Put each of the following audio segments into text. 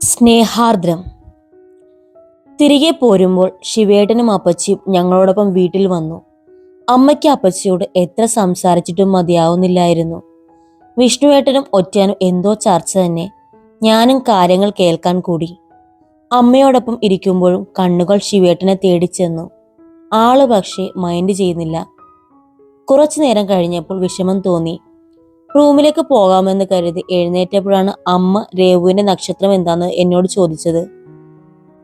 സ്നേഹാർദ്രം. തിരികെ പോരുമ്പോൾ ശിവേട്ടനും അപ്പച്ചിയും ഞങ്ങളോടൊപ്പം വീട്ടിൽ വന്നു. അമ്മയ്ക്ക് അപ്പച്ചിയോട് എത്ര സംസാരിച്ചിട്ടും മതിയാവുന്നില്ലായിരുന്നു. വിഷ്ണുവേട്ടനും ഒറ്റാനും എന്തോ ചർച്ച തന്നെ. ഞാനും കാര്യങ്ങൾ കേൾക്കാൻ കൂടി. അമ്മയോടൊപ്പം ഇരിക്കുമ്പോഴും കണ്ണുകൾ ശിവേട്ടനെ തേടിച്ചെന്നു ആൾ പക്ഷേ മൈൻഡ് ചെയ്യുന്നില്ല. കുറച്ചു നേരം കഴിഞ്ഞപ്പോൾ വിഷമം തോന്നി. റൂമിലേക്ക് പോകാമെന്ന് കരുതി എഴുന്നേറ്റപ്പോഴാണ് അമ്മ രേവുവിന്റെ നക്ഷത്രം എന്താന്ന് എന്നോട് ചോദിച്ചത്.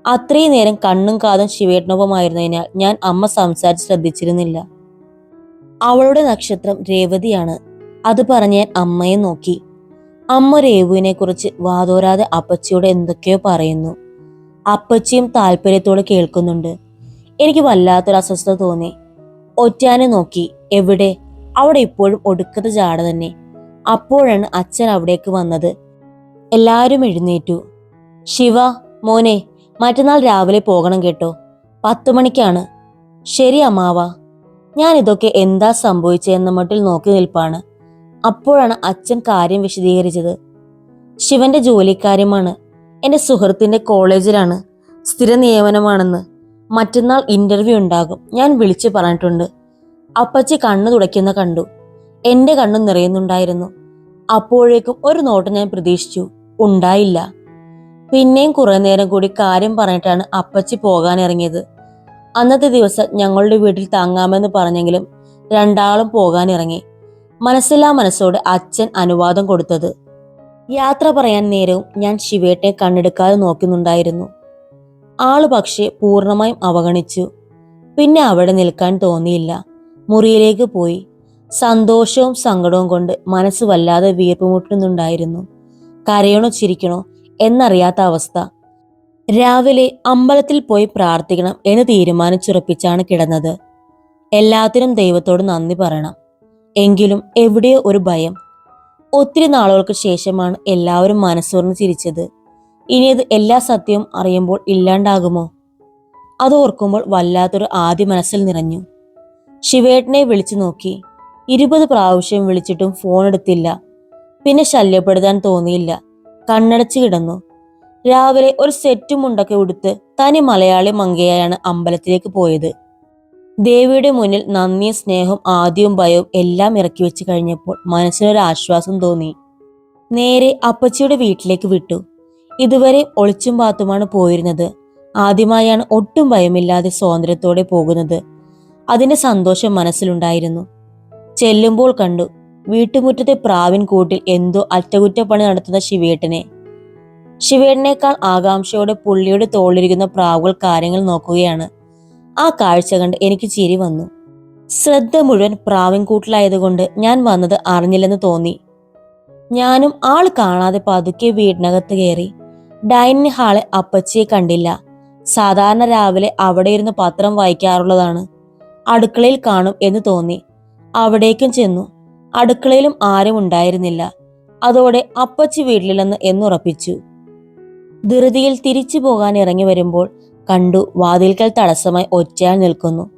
അത്രയും നേരം കണ്ണും കാതും ശിവേട്ടനൊപ്പമായിരുന്നതിനാൽ ഞാൻ അമ്മ സംസാരിച്ച് ശ്രദ്ധിച്ചിരുന്നില്ല. അവളുടെ നക്ഷത്രം രേവതിയാണ്. അത് പറഞ്ഞ് ഞാൻ അമ്മയെ നോക്കി. അമ്മ രേവുവിനെ കുറിച്ച് വാതോരാതെ അപ്പച്ചിയോട് എന്തൊക്കെയോ പറയുന്നു. അപ്പച്ചിയും താല്പര്യത്തോടെ കേൾക്കുന്നുണ്ട്. എനിക്ക് വല്ലാത്തൊരു അസ്വസ്ഥത തോന്നി. ഒറ്റാനെ നോക്കി. എവിടെ? അവിടെ ഇപ്പോഴും ഒടുക്കത്തെ ജാട തന്നെ. അപ്പോഴാണ് അച്ഛൻ അവിടേക്ക് വന്നത്. എല്ലാവരും എഴുന്നേറ്റു. ശിവ മോനെ മറ്റന്നാൾ രാവിലെ പോകണം കേട്ടോ. പത്തു മണിക്കാണ്. ശരി അമ്മാവ. ഞാൻ ഇതൊക്കെ എന്താ സംഭവിച്ചതെന്ന മട്ടിൽ നോക്കി നിൽപ്പാണ്. അപ്പോഴാണ് അച്ഛൻ കാര്യം വിശദീകരിച്ചത്. ശിവന്റെ ജോലിക്കാര്യമാണ്. എന്റെ സുഹൃത്തിന്റെ കോളേജിലാണ്. സ്ഥിര നിയമനമാണെന്ന്. മറ്റന്നാൾ ഇന്റർവ്യൂ ഉണ്ടാകും. ഞാൻ വിളിച്ചു പറഞ്ഞിട്ടുണ്ട്. അപ്പച്ചി കണ്ണു തുടയ്ക്കുന്ന കണ്ടു. എന്റെ കണ്ണു നിറയുന്നുണ്ടായിരുന്നു. അപ്പോഴേക്കും ഒരു നോട്ട് ഞാൻ പ്രതീക്ഷിച്ചു. ഉണ്ടായില്ല. പിന്നെയും കുറെ നേരം കൂടി കാര്യം പറഞ്ഞിട്ടാണ് അപ്പച്ചി പോകാൻ ഇറങ്ങിയത് അന്നത്തെ ദിവസം ഞങ്ങളുടെ വീട്ടിൽ താങ്ങാമെന്ന് പറഞ്ഞെങ്കിലും രണ്ടാളും പോകാൻ ഇറങ്ങി മനസ്സില്ലാ മനസ്സോടെ അച്ഛൻ അനുവാദം കൊടുത്തത്. യാത്ര പറയാൻ നേരവും ഞാൻ ശിവേട്ടെ കണ്ണെടുക്കാതെ നോക്കുന്നുണ്ടായിരുന്നു. ആൾ പക്ഷേ പൂർണമായും അവഗണിച്ചു. പിന്നെ അവിടെ നിൽക്കാൻ തോന്നിയില്ല. മുറിയിലേക്ക് പോയി. സന്തോഷവും സങ്കടവും കൊണ്ട് മനസ്സ് വല്ലാതെ വീർപ്പുമുട്ടുന്നുണ്ടായിരുന്നു. കരയണോ ചിരിക്കണോ എന്നറിയാത്ത അവസ്ഥ. രാവിലെ അമ്പലത്തിൽ പോയി പ്രാർത്ഥിക്കണം എന്ന് തീരുമാനിച്ചുറപ്പിച്ചാണ് കിടന്നത്. എല്ലാത്തിനും ദൈവത്തോട് നന്ദി പറയണം. എങ്കിലും എവിടെയോ ഒരു ഭയം. ഒത്തിരി നാളുകൾക്ക് ശേഷമാണ് എല്ലാവരും മനസ്സുറന്ന് ചിരിച്ചത്. ഇനി അത് എല്ലാ സത്യവും അറിയുമ്പോൾ ഇല്ലാണ്ടാകുമോ? അത് ഓർക്കുമ്പോൾ വല്ലാത്തൊരു ആദ്യ മനസ്സിൽ നിറഞ്ഞു. ശിവേട്ടനെ വിളിച്ചു നോക്കി. ഇരുപത് പ്രാവശ്യം വിളിച്ചിട്ടും ഫോൺ എടുത്തില്ല. പിന്നെ ശല്യപ്പെടുത്താൻ തോന്നിയില്ല. കണ്ണടച്ചു കിടന്നു. രാവിലെ ഒരു സെറ്റ് മുണ്ടൊക്കെ ഉടുത്ത് തനി മലയാളി മങ്കയായാണ് അമ്പലത്തിലേക്ക് പോയത്. ദേവിയുടെ മുന്നിൽ നന്ദിയും സ്നേഹവും ആദ്യവും ഭയവും എല്ലാം ഇറക്കി വെച്ച് കഴിഞ്ഞപ്പോൾ മനസ്സിനൊരു ആശ്വാസം തോന്നി. നേരെ അപ്പച്ചിയുടെ വീട്ടിലേക്ക് വിട്ടു. ഇതുവരെ ഒളിച്ചും പാത്തുമാണ് പോയിരുന്നത്. ആദ്യമായാണ് ഒട്ടും ഭയമില്ലാതെ സ്വാതന്ത്ര്യത്തോടെ പോകുന്നത്. അതിന്റെ സന്തോഷം മനസ്സിലുണ്ടായിരുന്നു. ചെല്ലുമ്പോൾ കണ്ടു വീട്ടുമുറ്റത്തെ പ്രാവിൻ കൂട്ടിൽ എന്തോ അറ്റകുറ്റപ്പണി നടത്തുന്ന ശിവേട്ടനെ. ശിവേട്ടനേക്കാൾ ആകാംക്ഷയോടെ പുള്ളിയുടെ തോളിലിരിക്കുന്ന പ്രാവുകൾ കാര്യങ്ങൾ നോക്കുകയാണ്. ആ കാഴ്ച കണ്ട് എനിക്ക് ചിരി വന്നു. ശ്രദ്ധ മുഴുവൻ പ്രാവിൻകൂട്ടിലായതുകൊണ്ട് ഞാൻ വന്നത് അറിഞ്ഞില്ലെന്ന് തോന്നി. ഞാനും ആൾ കാണാതെ പതുക്കെ വീടിനകത്ത് കയറി. ഡൈനിങ് ഹാളിൽ അപ്പച്ചിയെ കണ്ടില്ല. സാധാരണ രാവിലെ അവിടെ ഇരുന്ന് പത്രം വായിക്കാറുള്ളതാണ്. അടുക്കളയിൽ കാണും എന്ന് തോന്നി. അവിടേക്കും ചെന്നു. അടുക്കളയിലും ആരും ഉണ്ടായിരുന്നില്ല. അതോടെ അപ്പച്ചി വീട്ടിലില്ലെന്ന് എന്നുറപ്പിച്ചു. ധൃതിയിൽ തിരിച്ചു പോകാൻ ഇറങ്ങി വരുമ്പോൾ കണ്ടു വാതിൽക്കൽ തടസ്സമായി ഒറ്റയാൾ നിൽക്കുന്നു.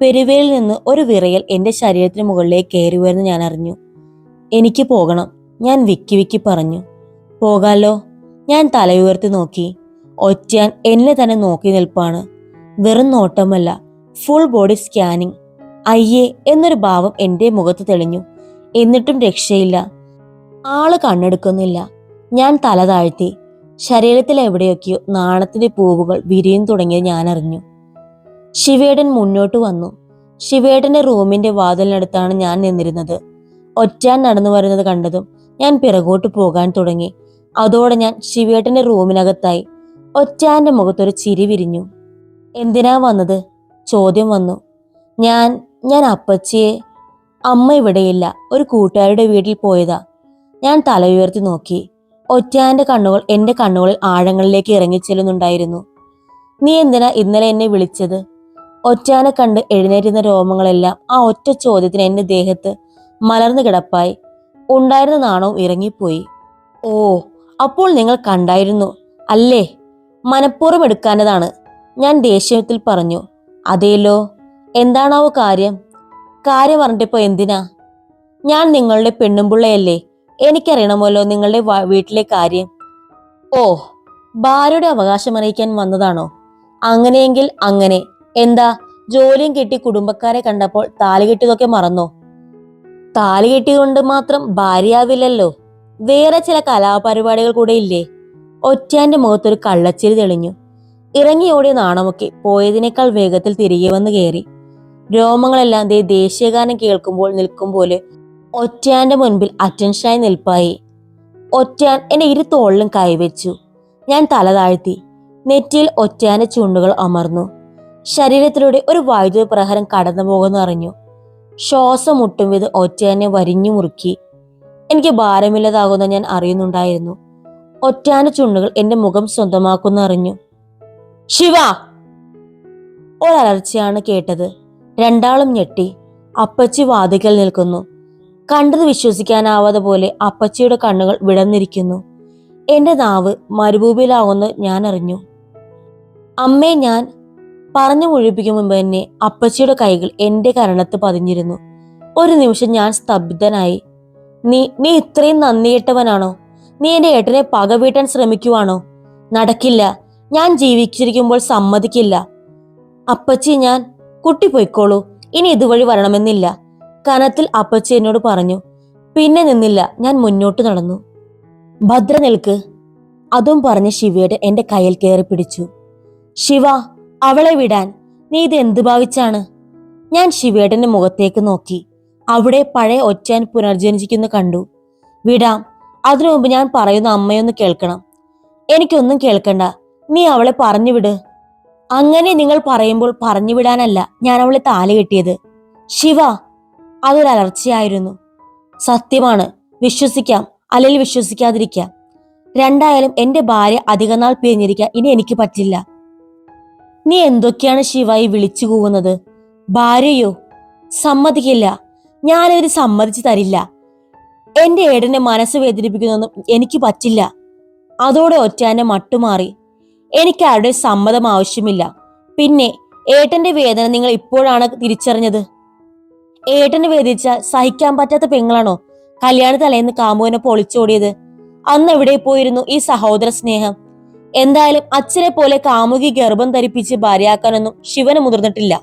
പെരുവേലിൽ നിന്ന് ഒരു വിറയൽ എന്റെ ശരീരത്തിന് മുകളിലേക്ക് കയറി വരുന്ന ഞാൻ അറിഞ്ഞു. എനിക്ക് പോകണം. ഞാൻ വിക്കി വിക്കി പറഞ്ഞു. പോകാലോ. ഞാൻ തലയുയർത്തി നോക്കി. ഒറ്റയാൻ എന്നെ തന്നെ നോക്കി നിൽപ്പാണ്. വെറും നോട്ടമല്ല. ഫുൾ ബോഡി സ്കാനിങ് അയ്യേ എന്നൊരു ഭാവം എന്റെ മുഖത്ത് തെളിഞ്ഞു. എന്നിട്ടും രക്ഷയില്ല. ആൾ കണ്ണെടുക്കുന്നില്ല. ഞാൻ തല താഴ്ത്തി. ശരീരത്തിൽ എവിടെയൊക്കെയോ നാണത്തിന്റെ പൂവുകൾ വിരിയും തുടങ്ങിയത് ഞാൻ അറിഞ്ഞു. ശിവേടൻ മുന്നോട്ട് വന്നു. ശിവേടന്റെ റൂമിന്റെ വാതിലിനടുത്താണ് ഞാൻ നിന്നിരുന്നത്. ഒറ്റാൻ നടന്നു വരുന്നത് കണ്ടതും ഞാൻ പിറകോട്ട് പോകാൻ തുടങ്ങി. അതോടെ ഞാൻ ശിവേട്ടന്റെ റൂമിനകത്തായി ഒറ്റാന്റെ മുഖത്തൊരു ചിരി വിരിഞ്ഞു. എന്തിനാ വന്നത്? ചോദ്യം വന്നു. ഞാൻ ഞാൻ അപ്പച്ചിയെ അമ്മ ഇവിടെയില്ല ഒരു കൂട്ടുകാരുടെ വീട്ടിൽ പോയതാ. ഞാൻ തല ഉയർത്തി നോക്കി. ഒറ്റാന്റെ കണ്ണുകൾ എന്റെ കണ്ണുകളിൽ ആഴങ്ങളിലേക്ക് ഇറങ്ങിച്ചെല്ലുന്നുണ്ടായിരുന്നു നീ എന്തിനാ ഇന്നലെ എന്നെ വിളിച്ചത്? ഒറ്റാനെ കണ്ട് എഴുന്നേറ്റുന്ന രോമങ്ങളെല്ലാം ആ ഒറ്റ ചോദ്യത്തിന് എന്റെ ദേഹത്ത് മലർന്നു കിടപ്പായി. ഉണ്ടായിരുന്ന നാണവും ഇറങ്ങിപ്പോയി. ഓ അപ്പോൾ നിങ്ങൾ കണ്ടായിരുന്നു അല്ലേ? മനഃപൂർവം എടുക്കാനതാണ് ഞാൻ ദേഷ്യത്തിൽ പറഞ്ഞു. അതേലോ? എന്താണാവോ കാര്യം? കാര്യം പറഞ്ഞിട്ടിപ്പോ എന്തിനാ? ഞാൻ നിങ്ങളുടെ പെണ്ണുമ്പിള്ളയല്ലേ എനിക്കറിയണമല്ലോ നിങ്ങളുടെ വീട്ടിലെ കാര്യം. ഓ ഭാര്യയുടെ അവകാശം അറിയിക്കാൻ വന്നതാണോ? അങ്ങനെയെങ്കിൽ അങ്ങനെ. എന്താ ജോലിയും കിട്ടി കുടുംബക്കാരെ കണ്ടപ്പോൾ താലി കെട്ടിയതൊക്കെ മറന്നോ? താലി കെട്ടിയതുകൊണ്ട് മാത്രം ഭാര്യയാവില്ലല്ലോ. വേറെ ചില കലാപരിപാടികൾ കൂടെ ഇല്ലേ? ഒറ്റാന്റെ മുഖത്തൊരു കള്ളച്ചിരി തെളിഞ്ഞു. ഇറങ്ങിയോടിയ നാണമൊക്കെ പോയതിനേക്കാൾ വേഗത്തിൽ തിരികെ വന്ന് കയറി. രോമങ്ങളെല്ലാം ദേ ദേശീയഗാനം കേൾക്കുമ്പോൾ നിൽക്കും പോലെ ഒറ്റയാന്റെ മുൻപിൽ അറ്റൻഷനായി നിൽപ്പായി. ഒറ്റാൻ എന്നെ ഇരു തോളിലും കൈവച്ചു. ഞാൻ തല താഴ്ത്തി. നെറ്റിയിൽ ഒറ്റാന്റെ ചുണ്ടുകൾ അമർന്നു. ശരീരത്തിലൂടെ ഒരു വൈദ്യുത പ്രഹരം കടന്നു പോകുന്ന അറിഞ്ഞു. ശ്വാസം മുട്ടും വിധ ഒറ്റാനെ വരിഞ്ഞു മുറുക്കി. എനിക്ക് ഭാരമില്ലാതാകുന്ന ഞാൻ അറിയുന്നുണ്ടായിരുന്നു. ഒറ്റാന്റെ ചുണ്ടുകൾ എന്റെ മുഖം സ്വന്തമാക്കുന്നറിഞ്ഞു ശിവ! ഒരലർച്ചയാണ് കേട്ടത്. രണ്ടാളും ഞെട്ടി. അപ്പച്ചി വാതിക്കൽ നിൽക്കുന്നു. കണ്ടത് വിശ്വസിക്കാനാവാതെ പോലെ അപ്പച്ചിയുടെ കണ്ണുകൾ വിടന്നിരിക്കുന്നു എന്റെ നാവ് മരുഭൂമിയിലാവുന്നു ഞാൻ അറിഞ്ഞു. അമ്മേ ഞാൻ പറഞ്ഞു മുഴിപ്പിക്കും മുമ്പ് തന്നെ അപ്പച്ചിയുടെ കൈകൾ എന്റെ കരണത്ത് പതിഞ്ഞിരുന്നു. ഒരു നിമിഷം ഞാൻ സ്തബ്ധനായി. നീ നീ ഇത്രയും നന്ദിയിട്ടവനാണോ നീ എന്റെ ഏട്ടനെ പക വീട്ടാൻ ശ്രമിക്കുവാണോ? നടക്കില്ല. ഞാൻ ജീവിച്ചിരിക്കുമ്പോൾ സമ്മതിക്കില്ല. അപ്പച്ചി ഞാൻ കുട്ടി പൊയ്ക്കോളൂ. ഇനി ഇതുവഴി വരണമെന്നില്ല. കനത്തിൽ അപ്പച്ചി എന്നോട് പറഞ്ഞു പിന്നെ നിന്നില്ല ഞാൻ മുന്നോട്ട് നടന്നു. ഭദ്ര നിൽക്ക്. അതും പറഞ്ഞ് ശിവയുടെ എന്റെ കയ്യിൽ കയറി പിടിച്ചു. ശിവ അവളെ വിടാൻ നീ ഇത് എന്ത് ഭാവിച്ചാണ്? ഞാൻ ശിവേടന്റെ മുഖത്തേക്ക് നോക്കി. അവിടെ പഴയ ഒച്ചാൻ പുനർജനിച്ചിരിക്കുന്നു കണ്ടു. വിടാം അതിനു മുമ്പ് ഞാൻ പറയുന്ന അമ്മയൊന്ന് കേൾക്കണം. എനിക്കൊന്നും കേൾക്കണ്ട. നീ അവളെ പറഞ്ഞു വിട് അങ്ങനെ നിങ്ങൾ പറയുമ്പോൾ പറഞ്ഞു വിടാനല്ല ഞാൻ അവളെ താലി കെട്ടിയത്. ശിവ അതൊരു അലർച്ചയായിരുന്നു സത്യമാണ് വിശ്വസിക്കാം അല്ലെങ്കിൽ വിശ്വസിക്കാതിരിക്കാം. രണ്ടായാലും എന്റെ ഭാര്യ അധികനാൾ പിരിഞ്ഞിരിക്കാൻ ഇനി എനിക്ക് പറ്റില്ല. നീ എന്തൊക്കെയാണ് ശിവായി വിളിച്ചു കൂവുന്നത്? ഭാര്യയോ? സമ്മതിക്കില്ല. ഞാനവര് സമ്മതിച്ചു തരില്ല. എന്റെ ഏടനെ മനസ്സ് വേദനിപ്പിക്കുന്നതൊന്നും എനിക്ക് പറ്റില്ല. അതോടെ ഒറ്റാന്റെ മട്ടുമാറി. എനിക്ക് ആരുടെ സമ്മതം ആവശ്യമില്ല. പിന്നെ ഏട്ടന്റെ വേദന നിങ്ങൾ ഇപ്പോഴാണ് തിരിച്ചറിഞ്ഞത്? ഏട്ടന് വേദിച്ച സഹിക്കാൻ പറ്റാത്ത പെങ്ങളാണോ? കല്യാണ തലേന്ന് കാമുവിനെ പൊളിച്ചോടിയത് അന്ന് എവിടെ പോയിരുന്നു ഈ സഹോദര സ്നേഹം? എന്തായാലും അച്ഛനെ പോലെ കാമുകി ഗർഭം ധരിപ്പിച്ച് ഭാര്യയാക്കാനൊന്നും ശിവന് മുതിർന്നിട്ടില്ല.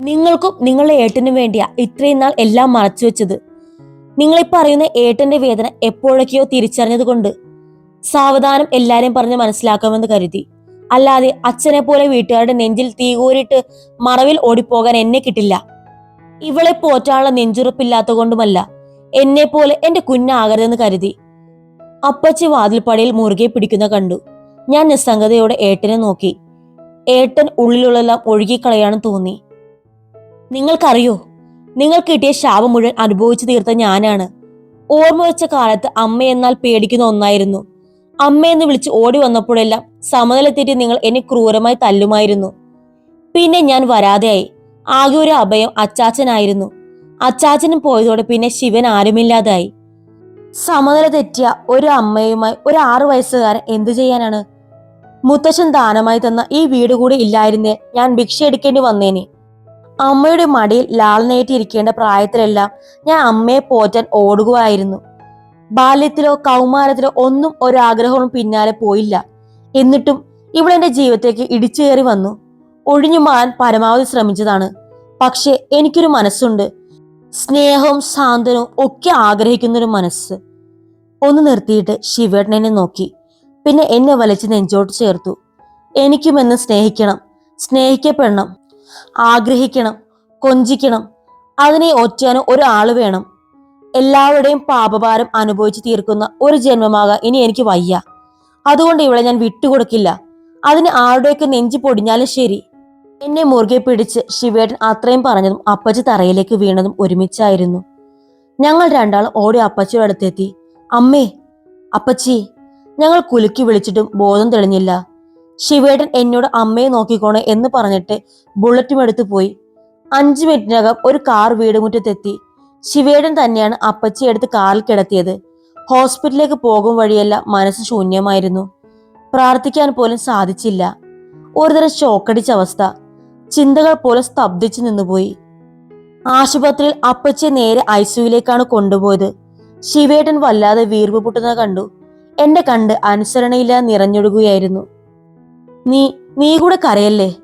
നിങ്ങൾക്കും നിങ്ങളുടെ ഏട്ടനും വേണ്ടിയാ ഇത്രയും നാൾ എല്ലാം മറച്ചു വെച്ചത്. നിങ്ങളീ ഏട്ടന്റെ വേദന എപ്പോഴൊക്കെയോ തിരിച്ചറിഞ്ഞത് കൊണ്ട് സാവധാനം എല്ലാരെയും പറഞ്ഞ് മനസ്സിലാക്കാമെന്ന് കരുതി. അല്ലാതെ അച്ഛനെ പോലെ വീട്ടുകാരുടെ നെഞ്ചിൽ തീകൂരിട്ട് മറവിൽ ഓടിപ്പോകാൻ എന്നെ കിട്ടില്ല. ഇവളെ പോറ്റാനുള്ള നെഞ്ചുറപ്പില്ലാത്ത കൊണ്ടുമല്ല എന്നെ പോലെ എന്റെ കുഞ്ഞാകരുതെന്ന് കരുതി. അപ്പച്ചി വാതിൽപ്പടിയിൽ മുറുകെ പിടിക്കുന്ന കണ്ടു. ഞാൻ നിസ്സംഗതയോടെ ഏട്ടനെ നോക്കി. ഏട്ടൻ ഉള്ളിലുള്ളെല്ലാം ഒഴുകിക്കളയാണെന്ന് തോന്നി. നിങ്ങൾക്കറിയോ? നിങ്ങൾ കിട്ടിയ ശാപം മുഴുവൻ അനുഭവിച്ചു തീർത്ത ഞാനാണ്. ഓർമ്മ വെച്ച കാലത്ത് അമ്മയെന്നാൽ പേടിക്കുന്ന ഒന്നായിരുന്നു. അമ്മയെന്ന് വിളിച്ച് ഓടി വന്നപ്പോഴെല്ലാം സമനിലെത്തിയിട്ട് നിങ്ങൾ എന്നെ ക്രൂരമായി തല്ലുമായിരുന്നു. പിന്നെ ഞാൻ വരാതെയായി. ആകെ ഒരു അഭയം അച്ചാച്ചനായിരുന്നു. അച്ചാച്ചനും പോയതോടെ പിന്നെ ശിവൻ ആരുമില്ലാതായി. സമനില തെറ്റിയ ഒരു അമ്മയുമായി ഒരു ആറു വയസ്സുകാരൻ എന്തു ചെയ്യാനാണ്? മുത്തശ്ശൻ ദാനമായി തന്ന ഈ വീട് കൂടി ഇല്ലായിരുന്നേ ഞാൻ ഭിക്ഷ എടുക്കേണ്ടി വന്നേനെ. അമ്മയുടെ മടിയിൽ ലാളനേറ്റിരിക്കേണ്ട പ്രായത്തിലെല്ലാം ഞാൻ അമ്മയെ പോറ്റാൻ ഓടുകയായിരുന്നു. ബാല്യത്തിലോ കൗമാരത്തിലോ ഒന്നും ഒരാഗ്രഹവും പിന്നാലെ പോയില്ല. എന്നിട്ടും ഇവളെന്റെ ജീവിതത്തേക്ക് ഇടിച്ചു കയറി വന്നു. ഒഴിഞ്ഞു മാറാൻ പരമാവധി ശ്രമിച്ചതാണ്. പക്ഷെ എനിക്കൊരു മനസ്സുണ്ട്. സ്നേഹവും സാന്ത്വനവും ഒക്കെ ആഗ്രഹിക്കുന്നൊരു മനസ്സ്. ഒന്ന് നിർത്തിയിട്ട് ശിവേട്ടനെ നോക്കി. പിന്നെ എന്നെ വലിച്ച് നെഞ്ചോട്ട് ചേർത്തു. എനിക്കും എന്ന് സ്നേഹിക്കണം സ്നേഹിക്കപ്പെടണം ആഗ്രഹിക്കണം. കൊഞ്ചിക്കണം. അതിനെ ഒറ്റാനും ഒരാൾ വേണം. എല്ലാവരുടെയും പാപഭാരം അനുഭവിച്ചു തീർക്കുന്ന ഒരു ജന്മമാകാൻ ഇനി എനിക്ക് വയ്യ. അതുകൊണ്ട് ഇവളെ ഞാൻ വിട്ടുകൊടുക്കില്ല. അതിന് ആരുടെയൊക്കെ നെഞ്ചു പൊടിഞ്ഞാലും ശരി. എന്നെ മുറുകെ പിടിച്ച് ശിവേട്ടൻ അത്രയും പറഞ്ഞതും അപ്പച്ചി തറയിലേക്ക് വീണതും ഒരുമിച്ചായിരുന്നു. ഞങ്ങൾ രണ്ടാളും ഓടി അപ്പച്ചിയുടെ അടുത്തെത്തി. അമ്മേ അപ്പച്ചി ഞങ്ങൾ കുലുക്കി വിളിച്ചിട്ടും ബോധം തെളിഞ്ഞില്ല. ശിവേട്ടൻ എന്നോട് അമ്മയെ നോക്കിക്കോണേ എന്ന് പറഞ്ഞിട്ട് ബുള്ളറ്റും എടുത്തു പോയി. അഞ്ചു മിനിറ്റിനകം ഒരു കാർ വീടുമുറ്റത്തെത്തി. ശിവേടൻ തന്നെയാണ് അപ്പച്ചി എടുത്ത് കാറിൽ കിടത്തിയത്. ഹോസ്പിറ്റലിലേക്ക് പോകും വഴിയെല്ലാം മനസ്സ് ശൂന്യമായിരുന്നു. പ്രാർത്ഥിക്കാൻ പോലും സാധിച്ചില്ല. ഒരുതരം ഷോക്കടിച്ച അവസ്ഥ. ചിന്തകൾ പോലെ സ്തബ്ധിച്ചു നിന്നുപോയി. ആശുപത്രിയിൽ അപ്പച്ചിയെ നേരെ ഐസിയുലേക്കാണ് കൊണ്ടുപോയത്. ശിവേട്ടൻ വല്ലാതെ വീർപ്പ് പൊട്ടുന്നത് കണ്ടു. എന്നെ കണ്ട് അനുസരണയില്ല നിറഞ്ഞൊഴുകുകയായിരുന്നു. നീ നീ കൂടെ കരയല്ലേ?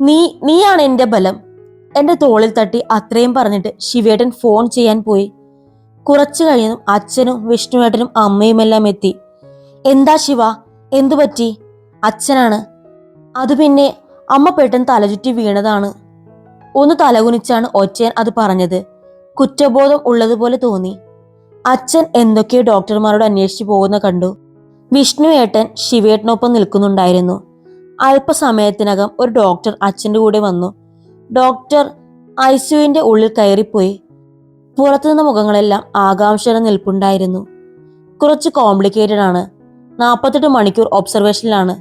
നീ നീയാണ് എന്റെ ബലം. എന്റെ തോളിൽ തട്ടി അത്രയും പറഞ്ഞിട്ട് ശിവേട്ടൻ ഫോൺ ചെയ്യാൻ പോയി. കുറച്ചു കഴിഞ്ഞതും അച്ഛനും വിഷ്ണുവേട്ടനും അമ്മയുമെല്ലാം എത്തി. എന്താ ശിവ? എന്തു പറ്റി? അച്ഛനാണ്. അത് പിന്നെ അമ്മ പെട്ടെന്ന് തലചുറ്റി വീണതാണ്. ഒന്ന് തലകുനിച്ചാണ് ഒറ്റയൻ അത് പറഞ്ഞത്. കുറ്റബോധം ഉള്ളതുപോലെ തോന്നി. അച്ഛൻ എന്തൊക്കെയോ ഡോക്ടർമാരോട് അന്വേഷിച്ചു പോകുന്ന കണ്ടു. വിഷ്ണു ഏട്ടൻ ശിവേട്ടനൊപ്പം നിൽക്കുന്നുണ്ടായിരുന്നു. അല്പസമയത്തിനകം ഒരു ഡോക്ടർ അച്ഛന്റെ കൂടെ വന്നു. ഡോക്ടർ ഐസ്യുവിന്റെ ഉള്ളിൽ കയറിപ്പോയി. പുറത്തുനിന്ന മുഖങ്ങളെല്ലാം ആകാംക്ഷയുടെ നിൽപ്പുണ്ടായിരുന്നു. കുറച്ച് കോംപ്ലിക്കേറ്റഡ് ആണ്. നാൽപ്പത്തെട്ട് മണിക്കൂർ ഒബ്സർവേഷനിലാണ്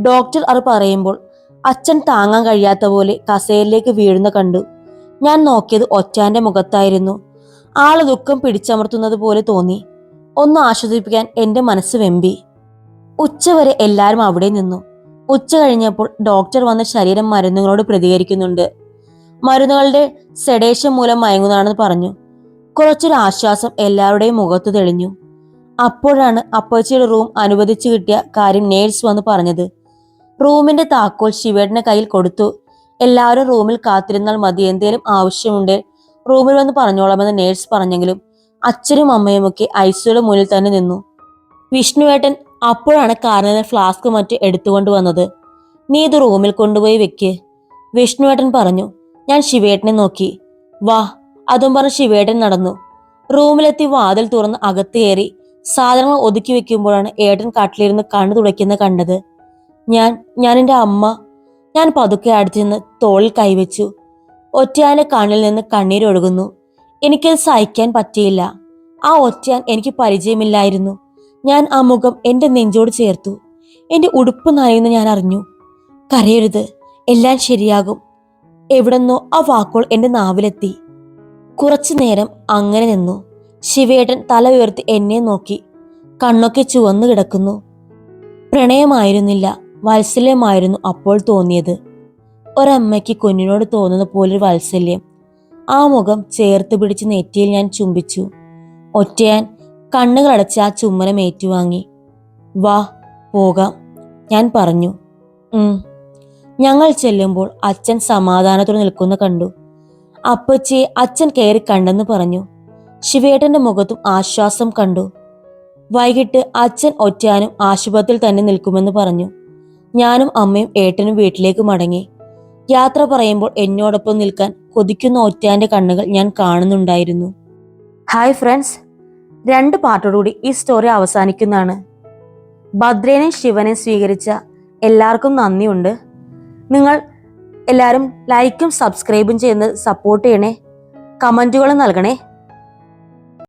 ഡോക്ടർ അത് പറയുമ്പോൾ അച്ഛൻ താങ്ങാൻ കഴിയാത്ത പോലെ കസേരയിലേക്ക് വീഴുന്ന കണ്ടു. ഞാൻ നോക്കിയത് ഒറ്റാന്റെ മുഖത്തായിരുന്നു. ആൾ ദുഃഖം പിടിച്ചമർത്തുന്നത് പോലെ തോന്നി. ഒന്ന് ആശ്വസിപ്പിക്കാൻ എന്റെ മനസ്സ് വെമ്പി. ഉച്ചവരെ എല്ലാവരും അവിടെ നിന്നു. ഉച്ച കഴിഞ്ഞപ്പോൾ ഡോക്ടർ വന്ന ശരീരം മരുന്നുകളോട് പ്രതികരിക്കുന്നുണ്ട്. മരുന്നുകളുടെ സെഡേഷൻ മൂലം മയങ്ങുന്നതാണെന്ന് പറഞ്ഞു. കുറച്ചൊരു ആശ്വാസം എല്ലാവരുടെയും മുഖത്ത് തെളിഞ്ഞു. അപ്പോഴാണ് അപ്പച്ചിയുടെ റൂം അനുവദിച്ചു കിട്ടിയ കാര്യം നേഴ്സ് വന്ന് പറഞ്ഞത്. റൂമിന്റെ താക്കോൽ ശിവേട്ടന്റെ കയ്യിൽ കൊടുത്തു. എല്ലാവരും റൂമിൽ കാത്തിരുന്നാൽ മതി എന്തേലും ആവശ്യമുണ്ട് റൂമിൽ വന്ന് പറഞ്ഞോളാമെന്ന് നേഴ്സ് പറഞ്ഞെങ്കിലും അച്ഛനും അമ്മയുമൊക്കെ ഐസിയുടെ മുന്നിൽ തന്നെ നിന്നു. വിഷ്ണുവേട്ടൻ അപ്പോഴാണ് കാറിൽ ഫ്ലാസ്ക് മറ്റ് എടുത്തുകൊണ്ട് വന്നത്. നീ ഇത് റൂമിൽ കൊണ്ടുപോയി വെക്ക് വിഷ്ണുവേട്ടൻ പറഞ്ഞു. ഞാൻ ശിവേട്ടനെ നോക്കി. വാ അതും പറഞ്ഞ് ശിവേട്ടൻ നടന്നു. റൂമിലെത്തി വാതിൽ തുറന്ന് അകത്ത് കയറി സാധനങ്ങൾ ഒതുക്കി വെക്കുമ്പോഴാണ് ഏട്ടൻ കട്ടിലിരുന്ന് കണ്ണു തുടയ്ക്കുന്ന കണ്ടത്. ഞാൻ ഞാൻ എന്റെ അമ്മ. ഞാൻ പതുക്കെ അടുത്ത് നിന്ന് തോളിൽ കൈവച്ചു. ഒറ്റയാന്റെ കണ്ണിൽ നിന്ന് കണ്ണീരൊഴുകുന്നു. എനിക്കത് സഹിക്കാൻ പറ്റിയില്ല. ആ ഒറ്റയാൻ എനിക്ക് പരിചയമില്ലായിരുന്നു. ഞാൻ ആ മുഖം എന്റെ നെഞ്ചോട് ചേർത്തു. എന്റെ ഉടുപ്പ് നനയുന്ന ഞാൻ അറിഞ്ഞു. കരയരുത് എല്ലാം ശരിയാകും. എവിടെന്നോ ആ വാക്കുകൾ എന്റെ നാവിലെത്തി. കുറച്ചു നേരം അങ്ങനെ നിന്നു. ശിവേട്ടൻ തല ഉയർത്തി എന്നെ നോക്കി. കണ്ണൊക്കെ ചുവന്നു കിടക്കുന്നു. പ്രണയമായിരുന്നില്ല വാത്സല്യമായിരുന്നു അപ്പോൾ തോന്നിയത്. ഒരമ്മയ്ക്ക് കുഞ്ഞിനോട് തോന്നുന്ന പോലൊരു വാത്സല്യം. ആ മുഖം ചേർത്ത് പിടിച്ച് നെറ്റിയിൽ ഞാൻ ചുംബിച്ചു. ഒറ്റയാൻ കണ്ണുകളടച്ച് ആ ചുമ്മനം ഏറ്റുവാങ്ങി. വാ പോകാം ഞാൻ പറഞ്ഞു. ഞങ്ങൾ ചെല്ലുമ്പോൾ അച്ഛൻ സമാധാനത്തോടെ നിൽക്കുന്ന കണ്ടു. അപ്പച്ചിയെ അച്ഛൻ കയറി കണ്ടെന്ന് പറഞ്ഞു. ശിവേട്ടന്റെ മുഖത്തും ആശ്വാസം കണ്ടു. വൈകിട്ട് അച്ഛൻ ഒറ്റയാനും ആശുപത്രിയിൽ തന്നെ നിൽക്കുമെന്ന് പറഞ്ഞു. ഞാനും അമ്മയും ഏട്ടനും വീട്ടിലേക്ക് മടങ്ങി. യാത്ര പറയുമ്പോൾ എന്നോടൊപ്പം നിൽക്കാൻ കൊതിക്കുന്ന ഒറ്റയാന്റെ കണ്ണുകൾ ഞാൻ കാണുന്നുണ്ടായിരുന്നു. ഹായ് ഫ്രണ്ട്സ് രണ്ട് പാർട്ടോടുകൂടി ഈ സ്റ്റോറി അവസാനിക്കുന്നതാണ്. ഭദ്രേനെ ശിവനെ സ്വീകരിച്ച എല്ലാവർക്കും നന്ദിയുണ്ട്. നിങ്ങൾ എല്ലാവരും ലൈക്കും സബ്സ്ക്രൈബും ചെയ്യുന്നത് സപ്പോർട്ട് ചെയ്യണേ. കമന്റുകളും നൽകണേ.